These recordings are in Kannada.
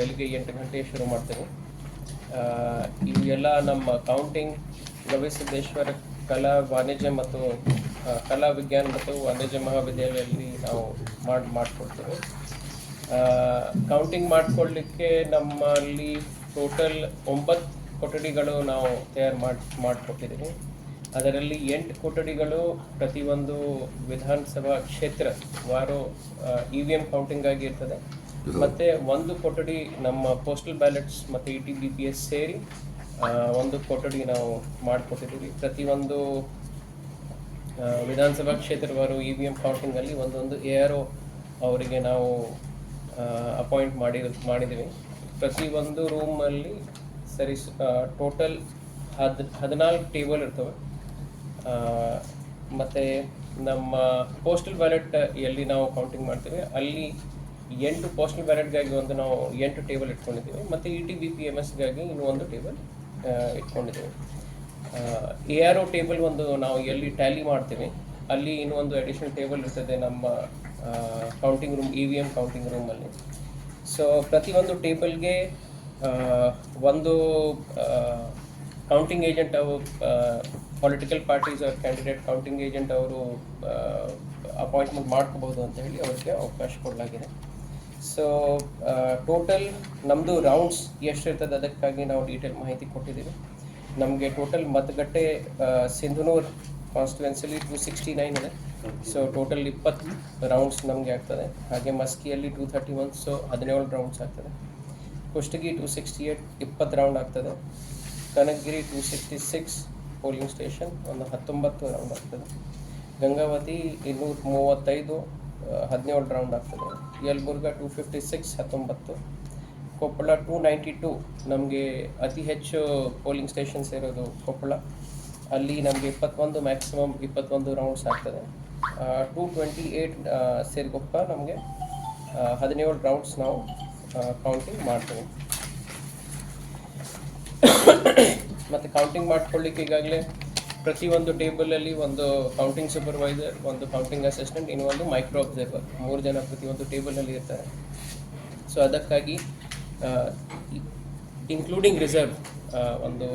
ಬೆಳಿಗ್ಗೆ ಎಂಟು ಗಂಟೆ ಶುರು ಮಾಡ್ತೇವೆ. ಇವೆಲ್ಲ ನಮ್ಮ ಕೌಂಟಿಂಗ್ ಗವಿಸಿದ್ದೇಶ್ವರ ಕಲಾ ವಾಣಿಜ್ಯ ಮತ್ತು ಕಲಾ ವಿಜ್ಞಾನ ಮತ್ತು ವಾಣಿಜ್ಯ ಮಹಾವಿದ್ಯಾಲಯದಲ್ಲಿ ನಾವು ಮಾಡಿ, ಮಾಡಿಕೊಡ್ತೇವೆ. ಕೌಂಟಿಂಗ್ ಮಾಡಿಕೊಳ್ಳಿಕ್ಕೆ ನಮ್ಮಲ್ಲಿ ಟೋಟಲ್ ಒಂಬತ್ತು ಕೊಠಡಿಗಳು ನಾವು ತಯಾರು ಮಾಡಿ, ಮಾಡಿಕೊಟ್ಟಿದ್ದೀವಿ. ಅದರಲ್ಲಿ ಎಂಟು ಕೊಠಡಿಗಳು ಪ್ರತಿಯೊಂದು ವಿಧಾನಸಭಾ ಕ್ಷೇತ್ರ, ವಾರು ಇ ವಿ ಎಂ ಕೌಂಟಿಂಗ್ ಆಗಿ ಇರ್ತದೆ. ಮತ್ತೆ ಒಂದು ಕೊಠಡಿ ನಮ್ಮ ಪೋಸ್ಟಲ್ ಬ್ಯಾಲೆಟ್ಸ್ ಮತ್ತೆ E T B P S ಸೇರಿ ಒಂದು ಕೊಠಡಿ ನಾವು ಮಾಡಿಕೊಟ್ಟಿದ್ದೀವಿ. ಪ್ರತಿಯೊಂದು ವಿಧಾನಸಭಾ ಕ್ಷೇತ್ರವಾರು ಇ ವಿ ಎಂ ಕೌಂಟಿಂಗಲ್ಲಿ ಒಂದೊಂದು ಎ ಆರ್ ಒ ಅವರಿಗೆ ನಾವು ಅಪಾಯಿಂಟ್ ಮಾಡಿ ಮಾಡಿದ್ದೀವಿ. ಪ್ರತಿಯೊಂದು ರೂಮಲ್ಲಿ ಸರಿ ಟೋಟಲ್ ಹದ್, ಹದಿನಾಲ್ಕು ಟೇಬಲ್ ಇರ್ತವೆ. ಮತ್ತೆ ನಮ್ಮ ಪೋಸ್ಟಲ್ ಬ್ಯಾಲೆಟ್ ಎಲ್ಲಿ ನಾವು ಕೌಂಟಿಂಗ್ ಮಾಡ್ತೀವಿ. ಅಲ್ಲಿ ಎಂಟು ಪೋಸ್ಟಲ್ ಬ್ಯಾಲೆಟ್ಗಾಗಿ ಒಂದು ನಾವು ಎಂಟು ಟೇಬಲ್ ಇಟ್ಕೊಂಡಿದ್ದೀವಿ, ಮತ್ತು E T B P M ಎಸ್ಗಾಗಿ ಇನ್ನೂ ಒಂದು ಟೇಬಲ್ ಇಟ್ಕೊಂಡಿದ್ದೀವಿ. ಎ ಆರ್ ಒ ಟೇಬಲ್ ಒಂದು ನಾವು ಎಲ್ಲಿ ಟ್ಯಾಲಿ ಮಾಡ್ತೀವಿ, ಅಲ್ಲಿ ಇನ್ನೊಂದು ಅಡಿಷನಲ್ ಟೇಬಲ್ ಇರ್ತದೆ ನಮ್ಮ counting room E V M counting ರೂಮಲ್ಲಿ ಸೊ ಪ್ರತಿಯೊಂದು ಟೇಬಲ್ಗೆ ಒಂದು ಕೌಂಟಿಂಗ್ ಏಜೆಂಟ್ ಅವರು ಪೊಲಿಟಿಕಲ್ ಪಾರ್ಟೀಸ್ ಅವ್ರ ಕ್ಯಾಂಡಿಡೇಟ್ ಕೌಂಟಿಂಗ್ ಏಜೆಂಟ್ ಅವರು ಅಪಾಯಿಂಟ್ಮೆಂಟ್ ಮಾಡ್ಕೋಬಹುದು ಅಂತ ಹೇಳಿ ಅವರಿಗೆ ಅವಕಾಶ ಕೊಡಲಾಗಿದೆ. ಸೊ ಟೋಟಲ್ ನಮ್ಮದು ರೌಂಡ್ಸ್ ಎಷ್ಟಿರ್ತದೆ ಅದಕ್ಕಾಗಿ ನಾವು ಡೀಟೇಲ್ ಮಾಹಿತಿ ಕೊಟ್ಟಿದ್ದೀವಿ. ನಮಗೆ ಟೋಟಲ್ ಮತಗಟ್ಟೆ ಸಿಂಧನೂರ್ ಕಾನ್ಸ್ಟಿಟ್ಯೂನ್ಸಿಲಿ ಟೂ ಸಿಕ್ಸ್ಟಿ ನೈನ್ ಇದೆ. ಸೊ ಟೋಟಲ್ ಇಪ್ಪತ್ತು ರೌಂಡ್ಸ್ ನಮಗೆ ಆಗ್ತದೆ. ಹಾಗೆ ಮಸ್ಕಿಯಲ್ಲಿ ಟೂ ಥರ್ಟಿ ಒನ್ ಸೊ ಹದಿನೇಳು ರೌಂಡ್ಸ್ ಆಗ್ತದೆ. ಕುಷ್ಟಗಿ ಟೂ ಸಿಕ್ಸ್ಟಿ ಏಟ್ ಇಪ್ಪತ್ತು ರೌಂಡ್ ಆಗ್ತದೆ. Kanakagiri two sixty six polling station ಒಂದು ಹತ್ತೊಂಬತ್ತು ರೌಂಡ್ ಆಗ್ತದೆ. ಗಂಗಾವತಿ ಇನ್ನೂರ ಮೂವತ್ತೈದು ಹದಿನೇಳು ರೌಂಡ್ ಆಗ್ತದೆ. ಯಲ್ಬುರ್ಗ ಟೂ ಫಿಫ್ಟಿ ಸಿಕ್ಸ್ ಹತ್ತೊಂಬತ್ತು. ಕೊಪ್ಪಳ ಟೂ ನೈಂಟಿ ಟೂ ನಮಗೆ ಅತಿ ಹೆಚ್ಚು ಪೋಲಿಂಗ್ ಸ್ಟೇಷನ್ಸ್ ಇರೋದು ಕೊಪ್ಪಳ. ಅಲ್ಲಿ ನಮಗೆ ಇಪ್ಪತ್ತೊಂದು ಮ್ಯಾಕ್ಸಿಮಮ್ ಇಪ್ಪತ್ತೊಂದು ರೌಂಡ್ಸ್ ಆಗ್ತದೆ. ಟೂ ಟ್ವೆಂಟಿ ಏಯ್ಟ್ ಸೇರ್ಗೊಪ್ಪ ನಮಗೆ. ಹದಿನೇಳು ರೌಂಡ್ಸ್ ನಾವು ಕೌಂಟಿಂಗ್ ಮಾಡ್ತೀವಿ. ಮತ್ತು ಕೌಂಟಿಂಗ್ ಮಾಡ್ಕೊಳ್ಳಿಕ್ಕೆ ಈಗಾಗಲೇ ಪ್ರತಿಯೊಂದು ಟೇಬಲಲ್ಲಿ ಒಂದು ಕೌಂಟಿಂಗ್ ಸೂಪರ್ವೈಸರ್ ಒಂದು ಕೌಂಟಿಂಗ್ ಅಸಿಸ್ಟೆಂಟ್ ಇನ್ನೊಂದು ಮೈಕ್ರೋ ಅಬ್ಸರ್ವರ್ ಮೂರು ಜನ ಪ್ರತಿಯೊಂದು ಟೇಬಲಲ್ಲಿ ಇರ್ತಾರೆ. ಸೊ ಅದಕ್ಕಾಗಿ ಇನ್ಕ್ಲೂಡಿಂಗ್ ರಿಸರ್ವ್ ಒಂದು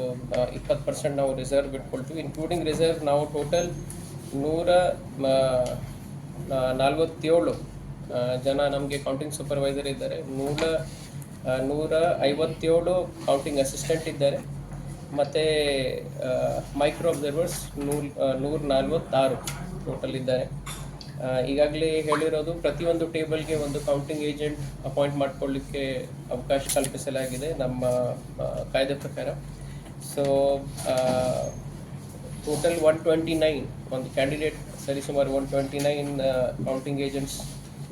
ಇಪ್ಪತ್ತು ಪರ್ಸೆಂಟ್ ನಾವು ರಿಸರ್ವ್ ಇಟ್ಕೊಳ್ತೀವಿ. ಇನ್ಕ್ಲೂಡಿಂಗ್ ರಿಸರ್ವ್ ನಾವು ಟೋಟಲ್ ನೂರ ನಲ್ವತ್ತೇಳು ಜನ ನಮಗೆ ಕೌಂಟಿಂಗ್ ಸೂಪರ್ವೈಸರ್ ಇದ್ದಾರೆ. ನೂರ ನೂರ ಐವತ್ತೇಳು ಕೌಂಟಿಂಗ್ ಅಸಿಸ್ಟೆಂಟ್ ಇದ್ದಾರೆ. ಮತ್ತು ಮೈಕ್ರೋ ಅಬ್ಸರ್ವರ್ಸ್ ನೂರ ನೂರ ನಲ್ವತ್ತಾರು ಟೋಟಲ್ ಇದ್ದಾರೆ. ಈಗಾಗಲೇ ಹೇಳಿರೋದು ಪ್ರತಿಯೊಂದು ಟೇಬಲ್ಗೆ ಒಂದು ಕೌಂಟಿಂಗ್ ಏಜೆಂಟ್ ಅಪಾಯಿಂಟ್ ಮಾಡಿಕೊಳ್ಳಿಕ್ಕೆ ಅವಕಾಶ ಕಲ್ಪಿಸಲಾಗಿದೆ ನಮ್ಮ ಕಾಯ್ದೆ ಪ್ರಕಾರ. So total one twenty nine ಒಂದು ಕ್ಯಾಂಡಿಡೇಟ್ ಸರಿಸುಮಾರು one twenty nine counting agents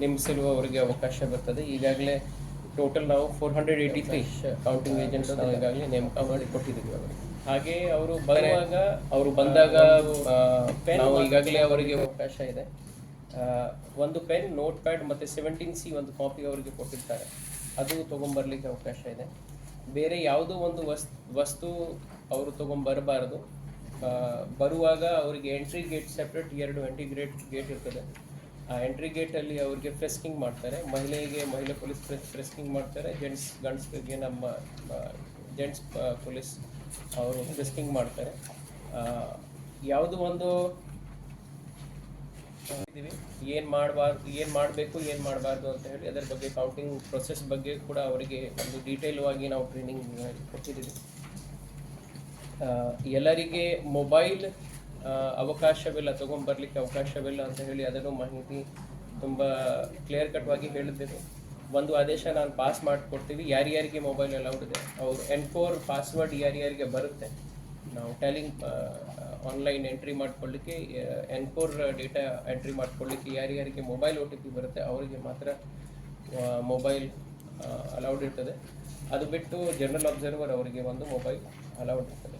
ನೇಮಿಸಲು ಅವರಿಗೆ ಅವಕಾಶ ಬರ್ತದೆ. ಈಗಾಗಲೇ ಟೋಟಲ್ ನಾವು four hundred eighty three counting agents ನಾವು ಈಗಾಗಲೇ ನೇಮಕ ಮಾಡಿ ಕೊಟ್ಟಿದ್ದೀವಿ ಅವರಿಗೆ ಹಾಗೆ ಅವರು ಬರುವಾಗ ಅವರು ಬಂದಾಗ ನಾವು ಈಗಾಗಲೇ ಅವರಿಗೆ ಅವಕಾಶ ಇದೆ. ಒಂದು ಪೆನ್ ನೋಟ್ ಪ್ಯಾಡ್ ಮತ್ತು ಸೆವೆಂಟೀನ್ ಸಿ ಒಂದು ಕಾಪಿ ಅವರಿಗೆ ಕೊಟ್ಟಿರ್ತಾರೆ. ಅದು ತೊಗೊಂಬರ್ಲಿಕ್ಕೆ ಅವಕಾಶ ಇದೆ. ಬೇರೆ ಯಾವುದೋ ಒಂದು ವಸ್ ವಸ್ತು ಅವರು ತೊಗೊಂಬರಬಾರದು. ಬರುವಾಗ ಅವರಿಗೆ ಎಂಟ್ರಿ ಗೇಟ್ ಸೆಪ್ರೇಟ್ ಎರಡು ಎಂಟ್ರಿ ಗೇಟ್ ಗೇಟ್ ಇರ್ತದೆ. ಆ ಎಂಟ್ರಿ ಗೇಟಲ್ಲಿ ಅವ್ರಿಗೆ ಫ್ರೆಸ್ಕಿಂಗ್ ಮಾಡ್ತಾರೆ. ಮಹಿಳೆಗೆ, ಮಹಿಳಾ ಪೊಲೀಸ್ ಫ್ರೆಸ್ಕಿಂಗ್ ಮಾಡ್ತಾರೆ. ಜೆಂಟ್ಸ್ ಗಂಡ್ಸ್ಗೆ ನಮ್ಮ ಜೆಂಟ್ಸ್ ಪೊಲೀಸ್ ಅವರು ಫ್ರೆಸ್ಕಿಂಗ್ ಮಾಡ್ತಾರೆ. ಯಾವುದು ಒಂದು ಇದೀವಿ ಏನು ಮಾಡಬಾರ್ದು ಏನು ಮಾಡಬೇಕು, ಏನು ಮಾಡಬಾರ್ದು ಅಂತ ಹೇಳಿ ಅದರ ಬಗ್ಗೆ ಕೌಂಟಿಂಗ್ ಪ್ರೊಸೆಸ್ ಬಗ್ಗೆ ಕೂಡ ಅವರಿಗೆ ಒಂದು ಡೀಟೇಲ್ ಆಗಿ ನಾವು ಟ್ರೈನಿಂಗ್ ಕೊಟ್ಟಿದ್ದೀವಿ. ಎಲ್ಲರಿಗೆ ಮೊಬೈಲ್ ಅವಕಾಶವಿಲ್ಲ ತೊಗೊಂಬರ್ಲಿಕ್ಕೆ ಅವಕಾಶವಿಲ್ಲ ಅಂತ ಹೇಳಿ ಅದನ್ನು ಮಾಹಿತಿ ತುಂಬ ಕ್ಲಿಯರ್ ಕಟ್ವಾಗಿ ಹೇಳಿದ್ದೇನೆ ಒಂದು ಆದೇಶ ನಾನು ಪಾಸ್ ಮಾಡಿಕೊಡ್ತೀವಿ, ಯಾರ್ಯಾರಿಗೆ ಮೊಬೈಲ್ ಅಲೌಡ್ ಇದೆ, ಅವರು ಎನ್ಕೋರ್ ಪಾಸ್ವರ್ಡ್ ಯಾರ್ಯಾರಿಗೆ ಬರುತ್ತೆ, ನಾವು ಟೆಲಿಂಗ್ ಆನ್ಲೈನ್ ಎಂಟ್ರಿ ಮಾಡ್ಕೊಳ್ಳಿಕ್ಕೆ ಎನ್ಫೋರ್ ಡೇಟಾ ಎಂಟ್ರಿ ಮಾಡ್ಕೊಳ್ಳಿಕ್ಕೆ ಯಾರ್ಯಾರಿಗೆ ಮೊಬೈಲ್ ಒ ಟಿ ಪಿ ಬರುತ್ತೆ, ಅವರಿಗೆ ಮಾತ್ರ ಮೊಬೈಲ್ ಅಲೌಡ್ ಇರ್ತದೆ. ಅದು ಬಿಟ್ಟು ಜನರಲ್ ಅಬ್ಸರ್ವರ್ ಅವರಿಗೆ ಒಂದು ಮೊಬೈಲ್ ಅಲೌಡ್ ಇರ್ತದೆ.